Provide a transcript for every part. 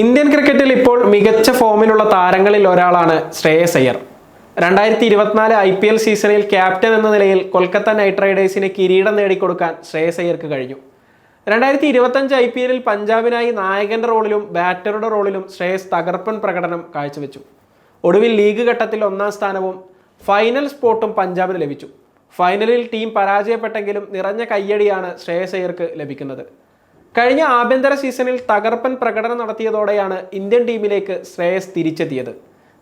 Indian ക്രിക്കറ്റിൽ ഇപ്പോൾ മികച്ച ഫോമിലുള്ള താരങ്ങളിൽ ഒരാളാണ് ശ്രേയസ് അയ്യർ. രണ്ടായിരത്തി ഇരുപത്തിനാല് ഐ പി എൽ സീസണിൽ ക്യാപ്റ്റൻ എന്ന നിലയിൽ കൊൽക്കത്ത നൈറ്റ് റൈഡേഴ്സിന് കിരീടം നേടിക്കൊടുക്കാൻ ശ്രേയസ് അയ്യർക്ക് കഴിഞ്ഞു. രണ്ടായിരത്തി ഇരുപത്തഞ്ച് ഐ പി എല്ലിൽ പഞ്ചാബിനായി നായകന്റെ റോളിലും ബാറ്ററുടെ റോളിലും ശ്രേയസ് തകർപ്പൻ പ്രകടനം കാഴ്ചവെച്ചു. ഒടുവിൽ ലീഗ് ഘട്ടത്തിൽ ഒന്നാം സ്ഥാനവും ഫൈനൽ സ്പോട്ടും പഞ്ചാബിന് ലഭിച്ചു. ഫൈനലിൽ ടീം പരാജയപ്പെട്ടെങ്കിലും നിറഞ്ഞ കയ്യടിയാണ് ശ്രേയസ് അയ്യർക്ക് ലഭിക്കുന്നത്. കഴിഞ്ഞ ആഭ്യന്തര സീസണിൽ തകർപ്പൻ പ്രകടനം നടത്തിയതോടെയാണ് ഇന്ത്യൻ ടീമിലേക്ക് ശ്രേയസ് തിരിച്ചെത്തിയത്.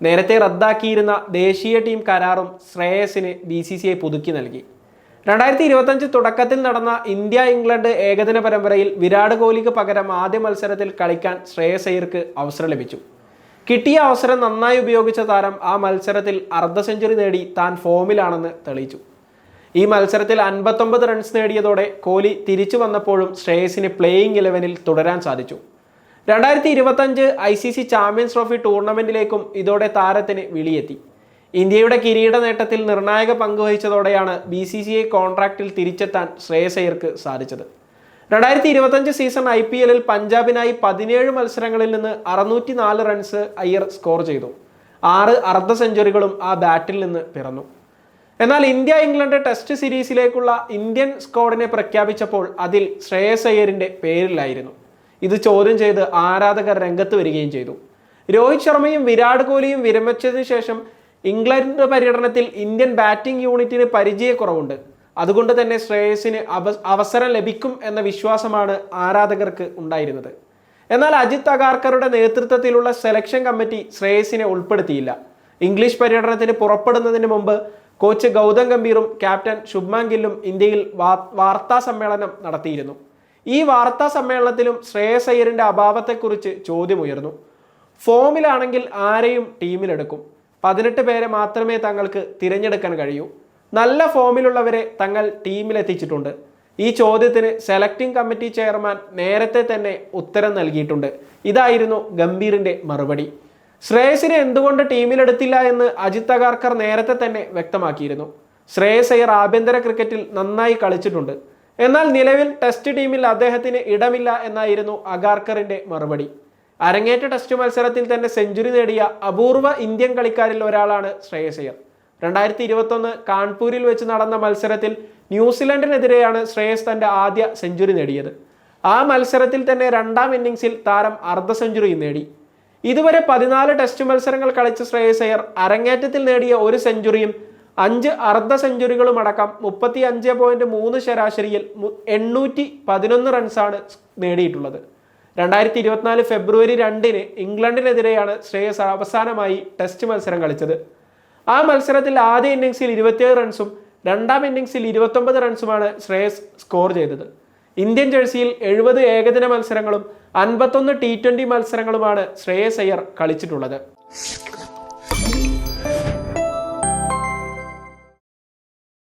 നേരത്തെ റദ്ദാക്കിയിരുന്ന ദേശീയ ടീം കരാറും ശ്രേയസിന് ബി സി സി ഐ പുതുക്കി നൽകി. രണ്ടായിരത്തി ഇരുപത്തഞ്ച് തുടക്കത്തിൽ നടന്ന ഇന്ത്യ ഇംഗ്ലണ്ട് ഏകദിന പരമ്പരയിൽ വിരാട് കോഹ്ലിക്ക് പകരം ആദ്യ മത്സരത്തിൽ കളിക്കാൻ ശ്രേയസ് അയ്യർക്ക് അവസരം ലഭിച്ചു. കിട്ടിയ അവസരം നന്നായി ഉപയോഗിച്ച താരം ആ മത്സരത്തിൽ അർദ്ധ സെഞ്ചുറി നേടി താൻ ഫോമിലാണെന്ന് തെളിയിച്ചു. ഈ മത്സരത്തിൽ അൻപത്തൊമ്പത് റൺസ് നേടിയതോടെ കോഹ്ലി തിരിച്ചു വന്നപ്പോഴും ശ്രേയസിന് പ്ലേയിങ് ഇലവനിൽ തുടരാൻ സാധിച്ചു. രണ്ടായിരത്തി ഇരുപത്തഞ്ച് I C C Champions Trophy ടൂർണമെന്റിലേക്കും ഇതോടെ താരത്തിന് വിളിയെത്തി. ഇന്ത്യയുടെ കിരീട നേട്ടത്തിൽ നിർണായക പങ്കുവഹിച്ചതോടെയാണ് ബി സി സി ഐ കോൺട്രാക്റ്റിൽ തിരിച്ചെത്താൻ ശ്രേയസയർക്ക് സാധിച്ചത്. രണ്ടായിരത്തി ഇരുപത്തഞ്ച് സീസൺ ഐ പി എല്ലിൽ പഞ്ചാബിനായി പതിനേഴ് മത്സരങ്ങളിൽ നിന്ന് അറുന്നൂറ്റി നാല് റൺസ് അയ്യർ സ്കോർ ചെയ്തു. ആറ് അർദ്ധ സെഞ്ചുറികളും ആ ബാറ്റിൽ നിന്ന് പിറന്നു. എന്നാൽ ഇന്ത്യ ഇംഗ്ലണ്ട് ടെസ്റ്റ് സീരീസിലേക്കുള്ള ഇന്ത്യൻ സ്ക്വാഡിനെ പ്രഖ്യാപിച്ചപ്പോൾ അതിൽ ശ്രേയസ് അയ്യരിന്റെ പേരിലായിരുന്നു. ഇത് ചോദ്യം ചെയ്ത് ആരാധകർ രംഗത്ത് വരികയും ചെയ്തു. രോഹിത് ശർമ്മയും വിരാട് കോഹ്ലിയും വിരമിച്ചതിന് ശേഷം ഇംഗ്ലണ്ട് പര്യടനത്തിൽ ഇന്ത്യൻ ബാറ്റിംഗ് യൂണിറ്റിന് പരിചയക്കുറവുണ്ട്. അതുകൊണ്ട് തന്നെ ശ്രേയസിന് അവ അവസരം ലഭിക്കും എന്ന വിശ്വാസമാണ് ആരാധകർക്ക് ഉണ്ടായിരുന്നത്. എന്നാൽ അജിത് അഗാർക്കറുടെ നേതൃത്വത്തിലുള്ള സെലക്ഷൻ കമ്മിറ്റി ശ്രേയസിനെ ഉൾപ്പെടുത്തിയില്ല. ഇംഗ്ലീഷ് പര്യടനത്തിന് പുറപ്പെടുന്നതിന് മുമ്പ് കോച്ച് ഗൗതം ഗംഭീറും ക്യാപ്റ്റൻ ശുഭ്മാൻ ഗില്ലും ഇന്ത്യയിൽ വാർത്താ സമ്മേളനം നടത്തിയിരുന്നു. ഈ വാർത്താ സമ്മേളനത്തിലും ശ്രേയസ് അയ്യരിന്റെ അഭാവത്തെക്കുറിച്ച് ചോദ്യമുയർന്നു. ഫോമിലാണെങ്കിൽ ആരെയും ടീമിലെടുക്കും. പതിനെട്ട് പേരെ മാത്രമേ തങ്ങൾക്ക് തിരഞ്ഞെടുക്കാൻ കഴിയൂ. നല്ല ഫോമിലുള്ളവരെ തങ്ങൾ ടീമിലെത്തിച്ചിട്ടുണ്ട്. ഈ ചോദ്യത്തിന് സെലക്ടിംഗ് കമ്മിറ്റി ചെയർമാൻ നേരത്തെ തന്നെ ഉത്തരം നൽകിയിട്ടുണ്ട്. ഇതായിരുന്നു ഗംഭീറിന്റെ മറുപടി. ശ്രേയസിനെ എന്തുകൊണ്ട് ടീമിലെടുത്തില്ല എന്ന് അജിത് അഗാർക്കർ നേരത്തെ തന്നെ വ്യക്തമാക്കിയിരുന്നു. ശ്രേയസ് അയ്യർ ആഭ്യന്തര ക്രിക്കറ്റിൽ നന്നായി കളിച്ചിട്ടുണ്ട്. എന്നാൽ നിലവിൽ ടെസ്റ്റ് ടീമിൽ അദ്ദേഹത്തിന് ഇടമില്ല എന്നായിരുന്നു അഗാർക്കറിന്റെ മറുപടി. അരങ്ങേറ്റ ടെസ്റ്റ് മത്സരത്തിൽ തന്നെ സെഞ്ചുറി നേടിയ അപൂർവ ഇന്ത്യൻ കളിക്കാരിൽ ഒരാളാണ് ശ്രേയസ് അയ്യർ. രണ്ടായിരത്തി ഇരുപത്തൊന്ന് കാൺപൂരിൽ വെച്ച് നടന്ന മത്സരത്തിൽ ന്യൂസിലൻഡിനെതിരെയാണ് ശ്രേയസ് തന്റെ ആദ്യ സെഞ്ചുറി നേടിയത്. ആ മത്സരത്തിൽ തന്നെ രണ്ടാം ഇന്നിംഗ്സിൽ താരം അർദ്ധ സെഞ്ചുറിയും നേടി. ഇതുവരെ പതിനാല് ടെസ്റ്റ് മത്സരങ്ങൾ കളിച്ച ശ്രേയസ് അയ്യർ അരങ്ങേറ്റത്തിൽ നേടിയ ഒരു സെഞ്ചുറിയും അഞ്ച് അർദ്ധ സെഞ്ചുറികളും അടക്കം മുപ്പത്തി അഞ്ച് പോയിന്റ് മൂന്ന് ശരാശരിയിൽ എണ്ണൂറ്റി പതിനൊന്ന് റൺസാണ് നേടിയിട്ടുള്ളത്. രണ്ടായിരത്തി ഇരുപത്തിനാല് ഫെബ്രുവരി രണ്ടിന് ഇംഗ്ലണ്ടിനെതിരെയാണ് ശ്രേയസ് അവസാനമായി ടെസ്റ്റ് മത്സരം കളിച്ചത്. ആ മത്സരത്തിൽ ആദ്യ ഇന്നിംഗ്സിൽ ഇരുപത്തിയേഴ് റൺസും രണ്ടാം ഇന്നിംഗ്സിൽ ഇരുപത്തൊമ്പത് റൺസുമാണ് ശ്രേയസ് സ്കോർ ചെയ്തത്. ഇന്ത്യൻ ജേഴ്സിയിൽ എഴുപത് ഏകദിന മത്സരങ്ങളും അൻപത്തൊന്ന് ടി ട്വന്റി മത്സരങ്ങളുമാണ് ശ്രേയസ് അയ്യർ കളിച്ചിട്ടുള്ളത്.